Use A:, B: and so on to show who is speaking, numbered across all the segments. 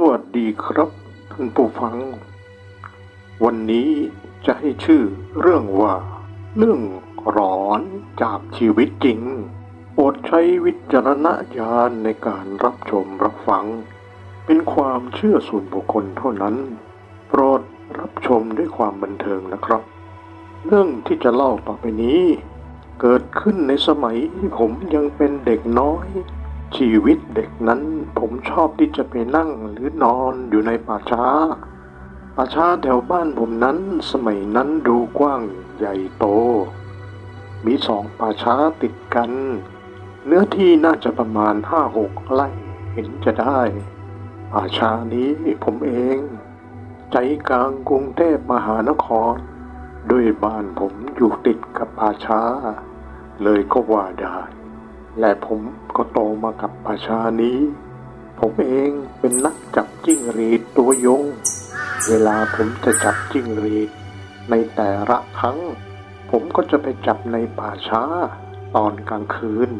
A: วัสดีครับท่านผู้ฟัง วันนี้จะให้ชื่อเรื่องว่า เรื่องร้อนจากชีวิตจริงโปรดใช้วิจารณญาณในการรับชมรับฟัง เป็นความเชื่อส่วนบุคคลเท่านั้น โปรดรับชมด้วยความบันเทิงนะครับ เรื่องที่จะเล่าต่อไปนี้ เกิดขึ้นในสมัยที่ผมยังเป็นเด็กน้อย ชีวิตเด็กนั้นผมชอบที่จะไปนั่งหรือนอนอยู่ในป่าช้า ป่าช้าแถวบ้านผมนั้นสมัยนั้นดูกว้างใหญ่โต มีสองป่าช้าติดกัน เนื้อที่น่าจะประมาณห้าหกไร่เห็นจะได้ ป่าช้านี้ผมเอง ใจกลางกรุงเทพมหานคร ด้วยบ้านผมอยู่ติดกับป่าช้า เลยก็ว่าได้ และผมก็โตมากับป่าช้านี้ ผมเองเป็นนักจับจิ้งหรีดตัวยง เวลาผมจะจับจิ้งหรีด ในแต่ละครั้ง ผมก็จะไปจับในป่าช้า ตอนกลางคืน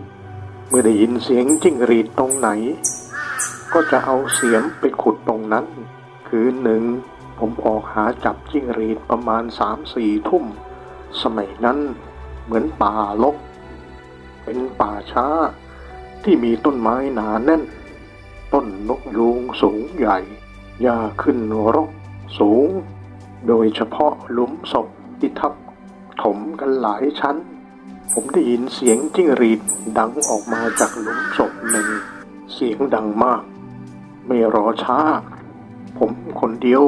A: เมื่อได้ยินเสียงจิ้งหรีดตรงไหน ก็จะเอาเสียมไปขุดตรงนั้น คืนหนึ่ง ผมออกหาจับจิ้งหรีดประมาณสามสี่ทุ่ม สมัยนั้นเหมือนป่าลก เป็นป่าช้า ที่มีต้นไม้หนาแน่น ต้นนกยูงสูงใหญ่หญ้าขึ้นรกสูง โดยเฉพาะหลุมศพที่ทับถมกันหลายชั้น ผมได้ยินเสียงจิ้งหรีดดังออกมาจากหลุมศพหนึ่ง เสียงดังมาก ไม่รอช้า ผมคนเดียว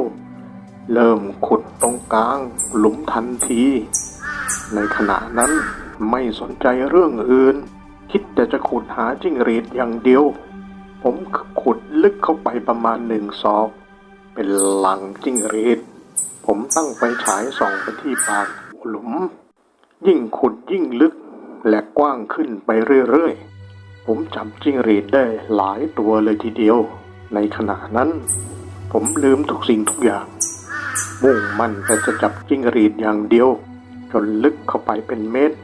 A: เริ่มขุดตรงกลางหลุมทันที ในขณะนั้น ไม่สนใจเรื่องอื่น คิดแต่จะขุดหาจิ้งหรีดอย่างเดียว ผมขุดลึกเข้าไปประมาณหนึ่งศอก เป็นหลังจิ้งหรีด ผมตั้งไฟฉายส่องไปที่ปากหลุม ยิ่งขุดยิ่งลึกและกว้างขึ้นไปเรื่อยๆ ผมจับจิ้งหรีดได้หลายตัวเลยทีเดียว ในขณะนั้น ผมลืมทุกสิ่งทุกอย่าง มุ่งมั่นแต่จะจับจิ้งหรีดอย่างเดียว จนลึกเข้าไปเป็นเมตร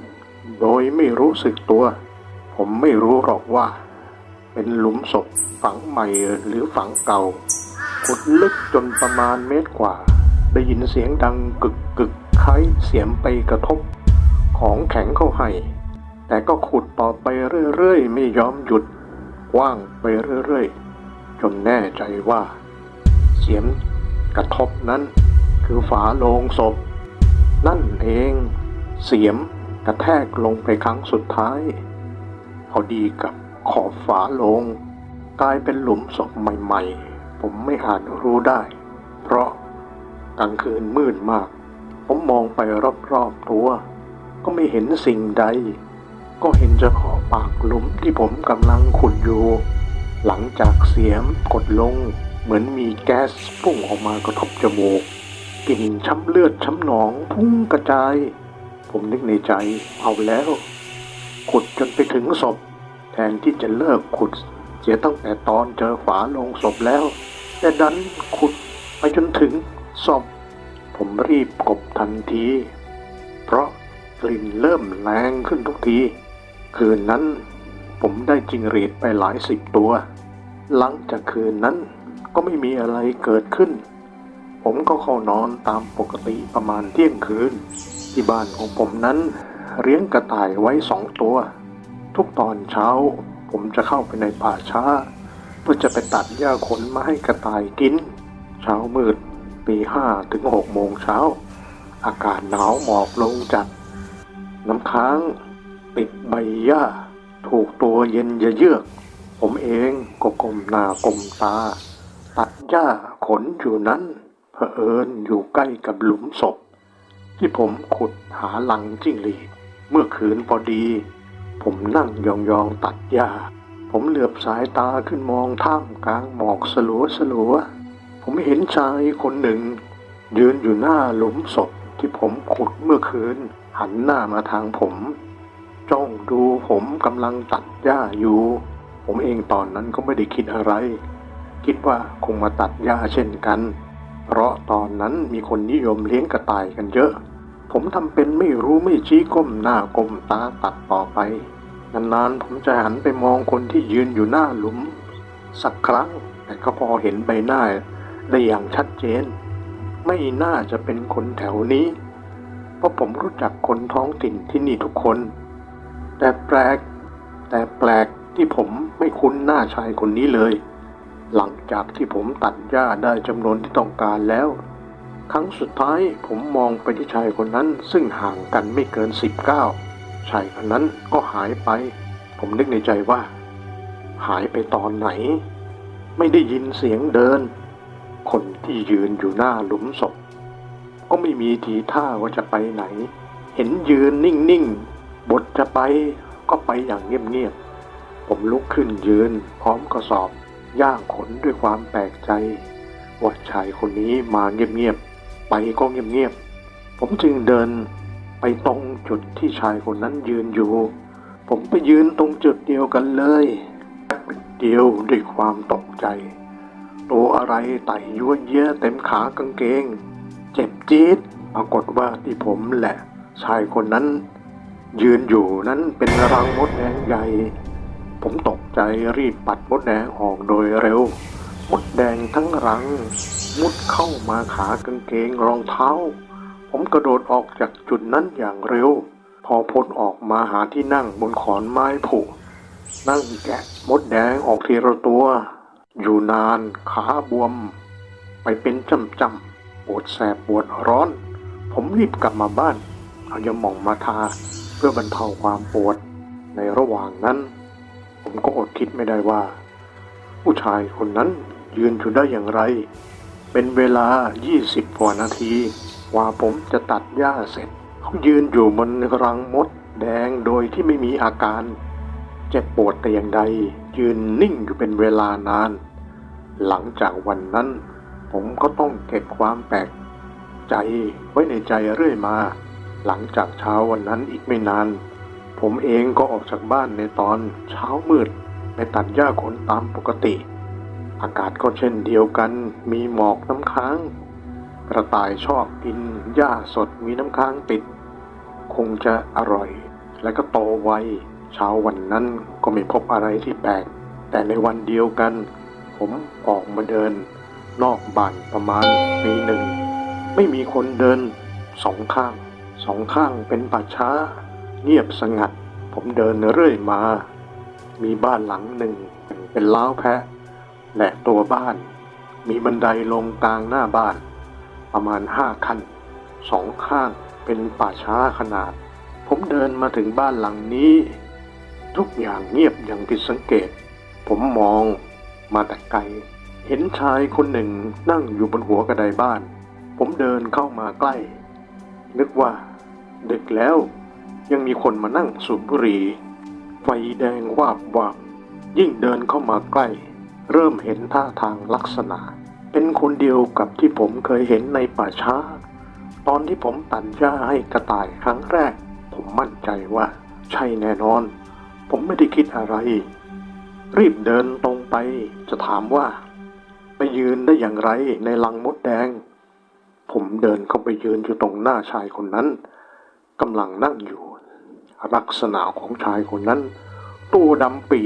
A: โดยไม่รู้สึกตัว ผมไม่รู้หรอกว่า เป็นหลุมศพฝังใหม่หรือฝังเก่าขุดลึกจนประมาณเมตรกว่า ได้ยินเสียงดังกึกกึกคล้ายเสียมไปกระทบ ของแข็งเข้าให้ แต่ก็ขุดต่อไปเรื่อยๆ ไม่ยอมหยุดกว้างไปเรื่อยๆ จนแน่ใจว่า เสียมกระทบนั้น คือฝาโลงศพ นั่นเอง เสียม กระแทกลงไปครั้งสุดท้าย พอดีกับขอบฝาโลง กลายเป็นหลุมศพใหม่ๆ ผมไม่อาจรู้ได้ เพราะกลางคืนมืดมาก ผมมองไปรอบๆตัว ก็ไม่เห็นสิ่งใด ก็เห็นเฉพาะปากหลุมที่ผมกำลังขุดอยู่ หลังจากเสียมกดลง เหมือนมีแก๊สพุ่งออกมากระทบจมูกกลิ่นช้ำเลือดช้ำหนองพุ่งกระจาย ผมนึกในใจเอาแล้ว ขุดจนไปถึงศพ แทนที่จะเลิกขุด เสียตั้งแต่ตอนเจอฝาลงศพแล้ว แต่ดันขุดไปจนถึงศพ ผมรีบกบทันที เพราะกลิ่นเริ่มแรงขึ้นทุกที คืนนั้นผมได้จิงหรีดไปหลายสิบตัว หลังจากคืนนั้นก็ไม่มีอะไรเกิดขึ้น ผมก็เข้านอนตามปกติประมาณเที่ยงคืน ที่บ้านของผมนั้นเลี้ยงกระต่ายไว้สองตัว ทุกตอนเช้า ผมจะเข้าไปในป่าช้า เพื่อจะไปตัดหญ้าขนมาให้กระต่ายกิน เช้ามืดปีห้าถึงหกโมงเช้า อากาศหนาวหมอกลงจัด น้ำค้างปิดใบหญ้า ถูกตัวเย็นเยือก ผมเองก็กลมหน้ากลมตา ตัดหญ้าขนอยู่นั้น เผอิญอยู่ใกล้กับหลุมศพ ที่ผมขุดหาหลังจิ้งหรีดเมื่อคืนพอดี ผมนั่งยองๆตัดหญ้า ผมเหลือบสายตาขึ้นมองท่ามกลางหมอกสลัวสลัวๆผมเห็นชายคนหนึ่ง ยืนอยู่หน้าหลุมศพที่ผมขุดเมื่อคืน หันหน้ามาทางผม จ้องดูผมกำลังตัดหญ้าอยู่ ผมเองตอนนั้นก็ไม่ได้คิดอะไร คิดว่าคงมาตัดหญ้าเช่นกัน เพราะตอนนั้นมีคนนิยมเลี้ยงกระต่ายกันเยอะ ผมทำเป็นไม่รู้ไม่ชี้ก้มหน้าก้มตาตัดต่อไป นานๆผมจะหันไปมองคนที่ยืนอยู่หน้าหลุม สักครั้งแต่ก็พอเห็นใบหน้าได้อย่างชัดเจน ไม่น่าจะเป็นคนแถวนี้ เพราะผมรู้จักคนท้องถิ่นที่นี่ทุกคน แต่แปลก แต่แปลกที่ผมไม่คุ้นหน้าชายคนนี้เลย หลังจากที่ผมตัดหญ้าได้จำนวนที่ต้องการแล้ว ครั้งสุดท้ายผมมองไปที่ชายคนนั้นซึ่งห่างกันไม่เกินสิบเก้าชายคนนั้นก็หายไป ผมนึกในใจว่า หายไปตอนไหน ไม่ได้ยินเสียงเดิน คนที่ยืนอยู่หน้าหลุมศพ ก็ไม่มีทีท่าว่าจะไปไหน เห็นยืนนิ่งๆบทจะไปก็ไปอย่างเงียบๆผมลุกขึ้นยืนพร้อมกระสอบ ย่างขนด้วยความแปลกใจ ว่าชายคนนี้มาเงียบๆไปก็เงียบๆผมจึงเดินไปตรงจุดที่ชายคนนั้นยืนอยู่ ผมไปยืนตรงจุดเดียวกันเลยเดียวด้วยความตกใจ ตัวอะไรไต่ยั่วเยี่เต็มขากางเกง เจ็บจี๊ดปรากฏว่าที่ผมแหละ ชายคนนั้น ยืนอยู่นั้นเป็นรังมดแดงใหญ่ ผมตกใจรีบปัดมดแดงออกโดยเร็ว มดแดงทั้งรัง มุดเข้ามาขากางเกงรองเท้า ผมกระโดดออกจากจุดนั้นอย่างเร็ว พอพ้นออกมาหาที่นั่งบนขอนไม้ผุ นั่งแกะมดแดงออกทีละตัว อยู่นานขาบวม ไปเป็นจำจำปวดแสบปวดร้อน ผมรีบกลับมาบ้าน เอายาหม่องมาทา เพื่อบรรเทาความปวดในระหว่างนั้น ผมก็อดคิดไม่ได้ว่า ผู้ชายคนนั้นยืนอยู่ได้อย่างไร เป็นเวลา 20กว่านาทีกว่าผมจะตัดหญ้าเสร็จ เขายืนอยู่บนรังมดแดงโดยที่ไม่มีอาการ เจ็บปวดแต่อย่างใด ยืนนิ่งอยู่เป็นเวลานาน หลังจากวันนั้น ผมก็ต้องเก็บความแปลกใจไว้ในใจเรื่อยมา หลังจากเช้าวันนั้นอีกไม่นาน ผมเองก็ออกจากบ้านในตอนเช้ามืดไปตัดหญ้าขนตามปกติ อากาศก็เช่นเดียวกัน มีหมอกน้ำค้าง กระต่ายชอบกินหญ้าสดมีน้ำค้างติด คงจะอร่อย และก็โตไวเช้าวันนั้นก็ไม่พบอะไรที่แปลก แต่ในวันเดียวกัน ผมออกมาเดิน นอกบ้านประมาณปีหนึ่ง ไม่มีคนเดินสองข้าง สองข้างเป็นป่าช้า เงียบสงัด ผมเดินเรื่อยมา มีบ้านหลังหนึ่งเป็นล้าวแพะ และตัวบ้าน มีบันไดลงกลางหน้าบ้าน ประมาณห้าขั้นสองข้างเป็นป่าช้าขนาด ผมเดินมาถึงบ้านหลังนี้ ทุกอย่างเงียบอย่างผิดสังเกต ผมมองมาแต่ไกล เห็นชายคนหนึ่งนั่งอยู่บนหัวกระไดบ้าน ผมเดินเข้ามาใกล้ นึกว่า ดึกแล้ว ยังมีคนมานั่งสูบบุหรี่ไฟแดงวาบวาบยิ่งเดินเข้ามาใกล้ เริ่มเห็นท่าทางลักษณะ เป็นคนเดียวกับที่ผมเคยเห็นในป่าช้า ตอนที่ผมตัดหญ้าให้กระต่ายครั้งแรก ผมมั่นใจว่า ใช่แน่นอน ผมไม่ได้คิดอะไร รีบเดินตรงไปจะถามว่า ไปยืนได้อย่างไรในลังมดแดง ผมเดินเข้าไปยืนอยู่ตรงหน้าชายคนนั้นกำลังนั่งอยู่ ลักษณะของชายคนนั้น ตัวดำปี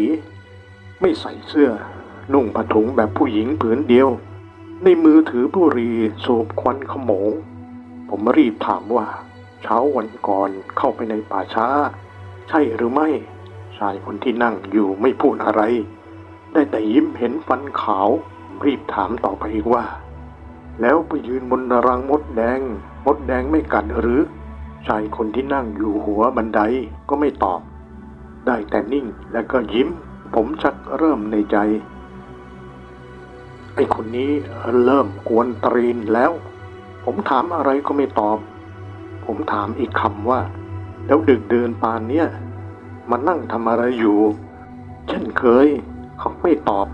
A: ไม่ใส่เสื้อ นุ่งผ้าถุงแบบผู้หญิงผืนเดียว ในมือถือบุหรี่สูบควันขโมง ผมรีบถามว่า เช้าวันก่อนเข้าไปในป่าช้า ใช่หรือไม่ ชายคนที่นั่งอยู่ไม่พูดอะไร ได้แต่ยิ้มเห็นฟันขาว รีบถามต่อไปอีกว่า แล้วไปยืนบนรังมดแดง มดแดงไม่กัดหรือ ชายคนที่นั่งอยู่หัวบันไดก็ไม่ตอบ ได้แต่นิ่งแล้วก็ยิ้ม ผมชักเริ่มในใจ ไอ้คนนี้เริ่มกวนตรีนแล้ว ผมถามอะไรก็ไม่ตอบ ผมถามอีกคำว่า แล้วดึกเดินปานเนี้ยมานั่งทำอะไรอยู่เช่นเคย เขาไม่ตอบ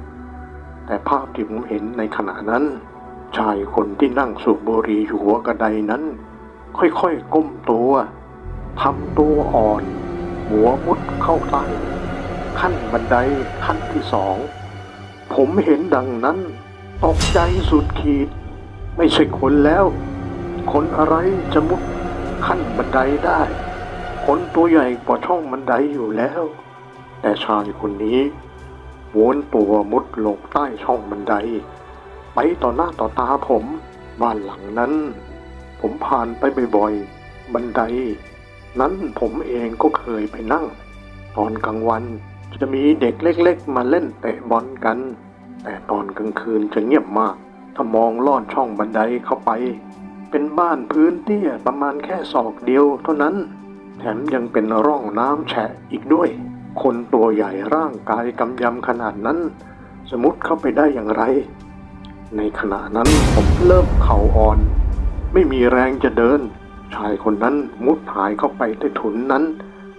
A: แต่ภาพที่ผมเห็นในขณะนั้น ชายคนที่นั่งสูบบุหรี่อยู่หัวกระไดนั้น ค่อยๆก้มตัวทำตัวอ่อน หัวมุดเข้าใต้ขั้นบันไดขั้นที่สอง ผมเห็นดังนั้น ตกใจสุดขีด ไม่ใช่คนแล้ว คนอะไรจะมุดขั้นบันไดได้ คนตัวใหญ่กว่าช่องบันไดอยู่แล้ว แต่ชายคนนี้วนตัวมุดลงใต้ช่องบันได ไปต่อหน้าต่อตาผมบ้านหลังนั้น ผมผ่านไปบ่อยๆ บันได นั้นผมเองก็เคยไปนั่ง ตอนกลางวันจะมีเด็กเล็กๆ มาเล่นเตะบอลกัน แต่ตอนกลางคืนจะเงียบมาก ถ้ามองลอดช่องบันไดเข้าไป เป็นบ้านพื้นเตี้ยประมาณแค่ศอกเดียวเท่านั้น แถมยังเป็นร่องน้ำแฉะอีกด้วย คนตัวใหญ่ร่างกายกำยำขนาดนั้น สมุดเข้าไปได้อย่างไร ในขณะนั้นผมเริ่มเข่าอ่อน ไม่มีแรงจะเดิน ชายคนนั้นมุดหายเข้าไปใต้ถุนนั้น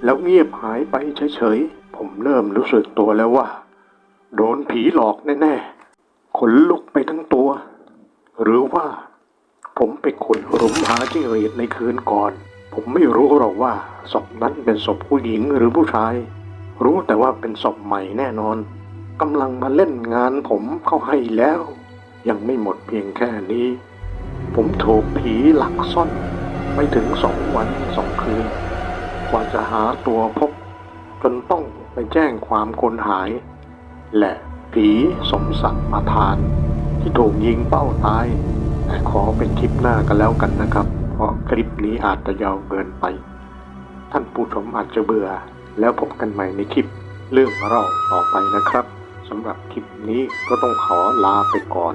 A: แล้วเงียบหายไปเฉยๆ ผมเริ่มรู้สึกตัวแล้วว่า โดนผีหลอกแน่ๆ ขนลุกไปทั้งตัว หรือว่า ผมไปขุดหลุมหาจิ้งหรีดในคืนก่อน ผมไม่รู้หรอกว่าศพนั้นเป็นศพผู้หญิงหรือผู้ชาย รู้แต่ว่าเป็นศพใหม่แน่นอนกำลังมาเล่นงานผมเข้าให้แล้ว ยังไม่หมดเพียงแค่นี้ ผมถูกผีหลักซ่อนไปถึงสองวันสองคืน กว่าจะหาตัวพบ จนต้องไปแจ้งความคนหาย และผีสมศักดิ์ประธาน ที่ถูกยิงเป้าตาย แต่ขอเป็นคลิปหน้ากันแล้วกันนะครับ เพราะคลิปนี้อาจจะยาวเกินไป ท่านผู้ชมอาจจะเบื่อ แล้วพบกันใหม่ในคลิปเรื่องเล่าต่อไปนะครับสำหรับคลิปนี้ก็ต้องขอลาไปก่อน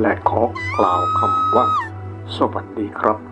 A: และขอกล่าวคำว่า สวัสดีครับ